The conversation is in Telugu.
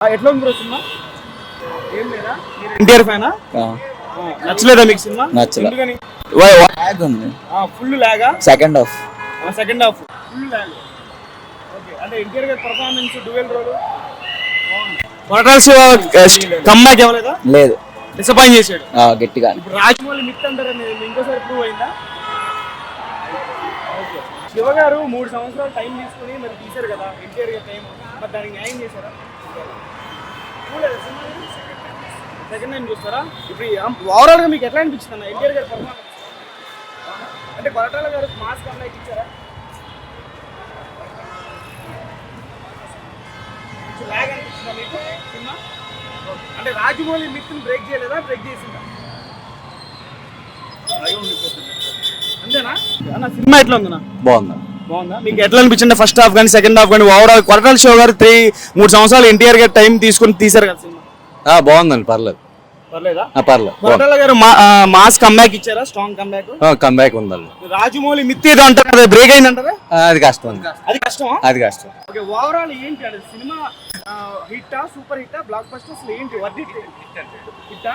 ఎట్లా ఉంది బ్రో సినిమా? ఏం లేదా? ఎన్టీఆర్ ఫ్యానా? నచ్చలేదా మీకు సినిమా? నచ్చలే. ఎందుకని? బ్యాగ్ ఉంది. ఫుల్ లాగా second half second half full log okay అంటే NTR garu performance dual role? Koratala Siva comeback ఇవ్వలేదా లేదు. డిసప్పాయింట్ చేశాడు. ఆ, గట్టిగా ఇప్పుడు రాజమౌళి మిత్ అంటారు అనేది ఇంకోసారి ప్రూవ్ అయిందా? ఓకే శివ గారు మూడు సంవత్సరాలు టైం తీసుకుని మరి తీశారు కదా ఎన్టీఆర్ గారి టైం మరి దానికి న్యాయం చేశారా? సెకండ్ టైం చూస్తారా? ఇప్పుడు ఓవరాల్గా మీకు ఎట్లా అనిపించింది అన్న? ఎన్టీఆర్ గారి పర్ఫార్మెన్స్ అంటే కొరటాల గారు మాస్ కంబ్యాక్ ఇచ్చారా? కొంచెం లాగ్ అనిపించిందా మీకు? సినిమా? అంటే రాజమౌళి మిత్ని బ్రేక్ చేయలేదా? బ్రేక్ చేసిందా? అంతేనా? అన్న సినిమా ఎట్లా ఉందన్నా? బాగుంది. బాగుందా? మీకు ఎట్లా అనిపించింది? ఫస్ట్ హాఫ్ కానీ సెకండ్ హాఫ్ కానీ? ఓవరాల్ కొరటాల షో గారు త్రీ మూడు సంవత్సరాలు ఎన్టీఆర్ గారు టైం తీసుకొని తీశారు కదా సినిమా. బాగుందండి పర్లేదు. పర్లేదా? గారు మా- ఆ, మాస్ కంబ్యాక్ ఇచ్చారా? స్ట్రాంగ్ కంబ్యాక్ ఉందండి. రాజమౌళి మిత్ ఏదో అంటారు కదా బ్రేక్ ఆ, అది కష్టం అండి. అది కష్టమా? అది కష్టం. ఓకే ఓవరాల్ ఏంటి అంటే సినిమా హిట్టా సూపర్ హిట్టా బ్లాక్ ఏంటి? హిట్టా?